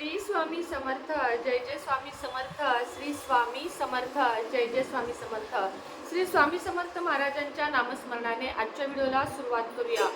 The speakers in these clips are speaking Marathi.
श्री स्वामी समर्थ जय जय स्वामी समर्थ श्री स्वामी समर्थ जय जय स्वामी समर्थ. श्री स्वामी समर्थ महाराजांच्या नामस्मरणाने आजच्या व्हिडिओला सुरुवात करूया.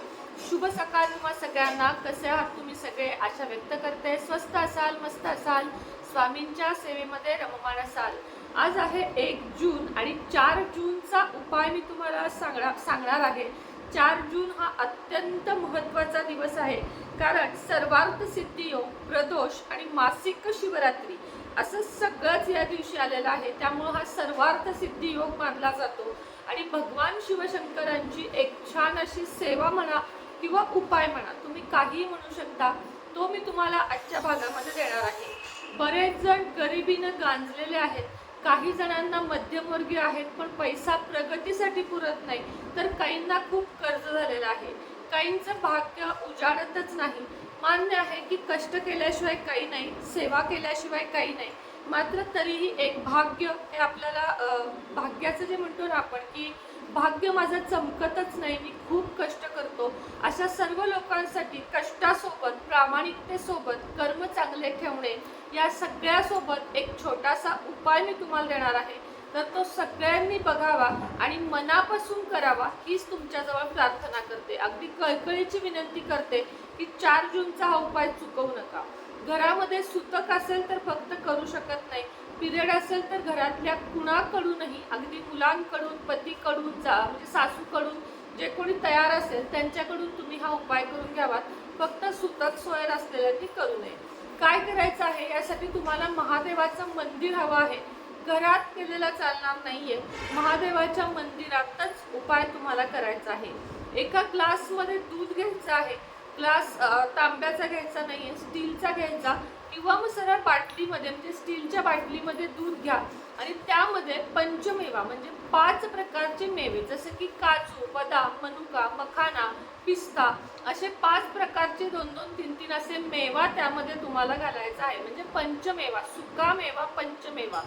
शुभ सकाळ तुम्हा सगळ्यांना. कसे आहात तुम्ही सगळे? आशा व्यक्त करते. स्वस्त असाल मस्त असाल स्वामींच्या सेवेमध्ये रममान असाल. आज आहे एक जून आणि चार जूनचा उपाय मी तुम्हाला सांगणार सांगणार आहे. चार जून हा अत्यंत महत्त्वाचा दिवस आहे. कारण सर्वार्थ सिद्धी योग प्रदोष आणि मासिक शिवरात्री असं सगळंच या दिवशी आलेलं आहे. त्यामुळं हा सर्वार्थ सिद्धियोग मानला जातो. आणि भगवान शिवशंकरांची एक छान अशी सेवा म्हणा किंवा उपाय म्हणा तुम्ही काहीही म्हणू शकता तो मी तुम्हाला आजच्या भागामध्ये देणार आहे. बरेच जण गरिबीनं गांजलेले आहेत. काही जणांना मध्यमवर्गीय आहेत पण पैसा प्रगतीसाठी पुरत नाही. तर काहींना खूप कर्ज झालेलं आहे. काहींचं भाग्य उजाडतच नाही. मान्य आहे की कष्ट केल्याशिवाय काही नाही सेवा केल्याशिवाय काही नाही. मात्र तरीही एक भाग्य हे आपल्याला भाग्याचं जे म्हणतो ना आपण की भाग्य माझं चमकतच नाही मी खूप कष्ट करतो. अशा सर्व लोकांसाठी कष्टासोबत प्रामाणिकतेसोबत कर्म चांगले ठेवणे या सगळ्यासोबत एक छोटासा उपाय मी तुम्हाला देणार आहे. तर तो सगळ्यांनी बघावा आणि मनापासून करावा हीच तुमच्याजवळ प्रार्थना करते. अगदी कळकळीची विनंती करते की चार जूनचा हा उपाय चुकवू नका. घरामध्ये सुतक असेल तर फक्त करू शकत नाही. पिरियड असेल तर घरातल्या कुणाकडूनही अगदी मुलांकडून पतीकडून जा म्हणजे सासूकडून जे कोणी तयार असेल त्यांच्याकडून तुम्ही हा उपाय करून घ्यावा फक्त सुतक सोयर असलेल्यांनी करू नये. काय करायचं आहे? यासाठी तुम्हाला महादेवाचं मंदिर हवं आहे. घरात केलेला चालणार नाहीये. महादेवाच्या मंदिरातच उपाय तुम्हाला करायचा आहे. एका ग्लासमध्ये दूध घ्यायचं आहे. ग्लास तांब्याचा घ्यायचा नाहीये स्टीलचा घ्यायचा. किंवा मग सरळ बाटलीमध्ये म्हणजे स्टीलच्या बाटलीमध्ये दूध घ्या. आणि त्यामध्ये पंचमेवा म्हणजे पाच प्रकारचे मेवे जसे की काजू बदाम मनुका मखाना पिस्ता असे पाच प्रकारचे दोन दोन तीन तीन असे मेवा त्यामध्ये तुम्हाला घालायचा आहे. म्हणजे पंचमेवा सुका मेवा पंचमेवा.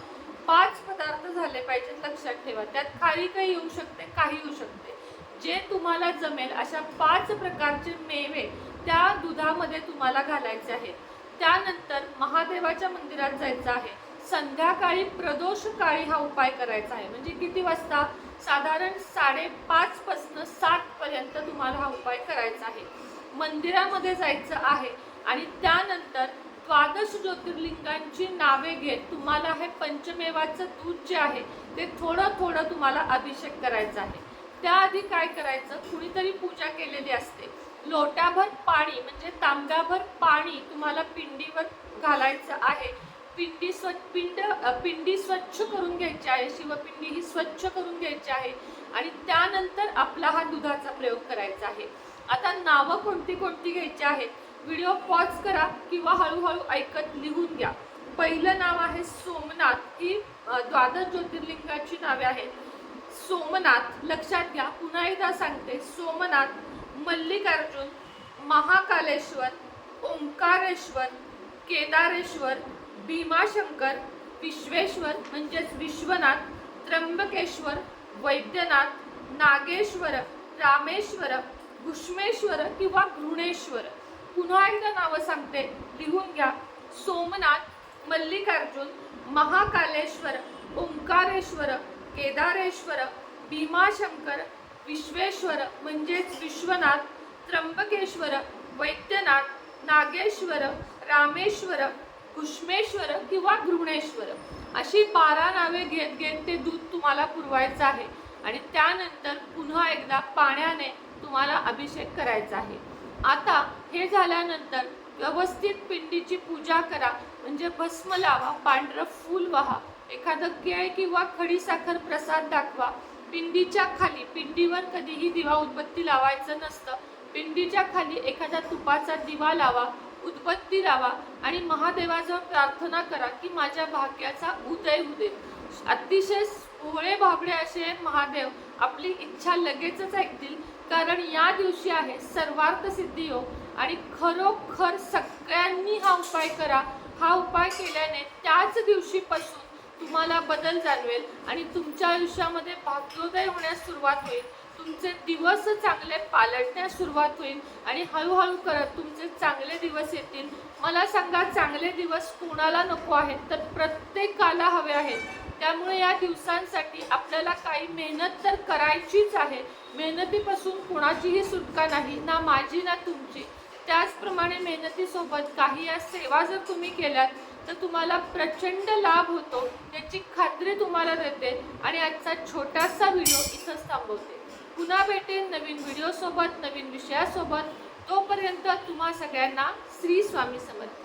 पाच पदार्थ झाले पाहिजेत लक्षात ठेवा. त्यात खारी काही येऊ शकते काही येऊ शकते. जे तुम्हाला जमेल अशा पाच प्रकारचे मेवे त्या दुधामध्ये तुम्हाला घालायचे आहेत. त्यानंतर महादेवाच्या मंदिरात जायचं आहे. संध्याकाळी प्रदोष काळी हा उपाय करायचा आहे. म्हणजे किती वाजता? साधारण साडेपाच पासन सात पर्यंत तुम्हाला हा उपाय करायचा आहे. मंदिरामध्ये जायचं आहे आणि त्यानंतर द्वादश ज्योतिर्लिंगांची नावे घेत तुम्हाला हे पंचमेवाचं दूध जे आहे ते थोडं थोडं तुम्हाला अभिषेक करायचा आहे. त्याआधी काय करायचं? कुणीतरी पूजा केलेली असते. लोटाभर पाणी म्हणजे तांब्याभर पाणी तुम्हाला पिंडीवर घालायचं आहे. पिंडी स्व पिंड पिंडी स्वच्छ करून घ्यायची आहे. शिवपिंडी ही स्वच्छ करून घ्यायची आहे. आणि त्यानंतर आपला हा दुधाचा प्रयोग करायचा आहे. आता नावं कोणती कोणती घ्यायची आहेत? व्हिडिओ पॉज करा किंवा हळूहळू ऐकत लिहून घ्या. पहिलं नाव आहे सोमनाथ. ही द्वादश ज्योतिर्लिंगाची नावे आहेत. सोमनाथ लक्षात घ्या. पुन्हा एकदा सांगते. सोमनाथ मल्लिकार्जुन महाकालेश्वर ओंकारेश्वर केदारेश्वर भीमाशंकर विश्वेश्वर म्हणजेच विश्वनाथ त्र्यंबकेश्वर वैद्यनाथ नागेश्वर रामेश्वर घुष्मेश्वर किंवा घृणेश्वर पुन्हा एकदा नावं सांगते. लिहून घ्या. सोमनाथ मल्लिकार्जुन महाकालेश्वर ओंकारेश्वर केदारेश्वर भीमाशंकर विश्वेश्वर म्हणजेच विश्वनाथ त्र्यंबकेश्वर वैद्यनाथ नागेश्वर रामेश्वर कुष्मेश्वर किंवा घृणेश्वर अशी बारा नावे घेत घेत ते दूध तुम्हाला पुरवायचं आहे. आणि त्यानंतर पुन्हा एकदा पाण्याने तुम्हाला अभिषेक करायचा आहे. आता हे झाल्यानंतर व्यवस्थित पिंडीची पूजा करा. म्हणजे भस्म लावा पांढरं फूल वाहा. एखादं केळ किंवा खडीसाखर प्रसाद दाखवा. पिंडीच्या खाली पिंडीवर कधीही दिवा उदबत्ती लावायचं नसतं. पिंडीच्या खाली एखादा तुपाचा दिवा लावा उदबत्ती लावा आणि महादेवाजवळ प्रार्थना करा की माझ्या भाग्याचा उदय होऊ दे. अतिशय भोळे भाबडे असे महादेव आपली इच्छा लगेचच ऐकतील कारण या दिवशी आहे सर्वार्थ सिद्धी योग आणि खरोखर सगळ्यांनी हा उपाय करा. हा उपाय केल्याने त्याच दिवशीपासून तुम्हाला बदल जाणवेल आणि तुमच्या आयुष्यामध्ये भाग्योदय होण्यास सुरुवात होईल. तुमचे दिवस चांगले पालटण्यास सुरुवात होईल आणि हळूहळू करत तुमचे चांगले दिवस येतील. मला सांगा चांगले दिवस कोणाला नको आहेत? तर प्रत्येकाला हवे आहेत. त्यामुळे या दिवसांसाठी आपल्याला काही मेहनत तर करायचीच आहे. मेहनतीपासून कोणाचीही सुटका नाही ना माझी ना तुमची. त्याचप्रमाणे मेहनतीसोबत काही या सेवा जर तुम्ही केल्यात तर तुम्हाला प्रचंड लाभ होतो. याची खात्री तुम्हाला देते आणि आजचा छोटासा व्हिडिओ इथंच थांबवते. पुन्हा भेटेन नवीन व्हिडिओसोबत नवीन विषयासोबत. तोपर्यंत तुम्हा सगळ्यांना श्री स्वामी समर्थ.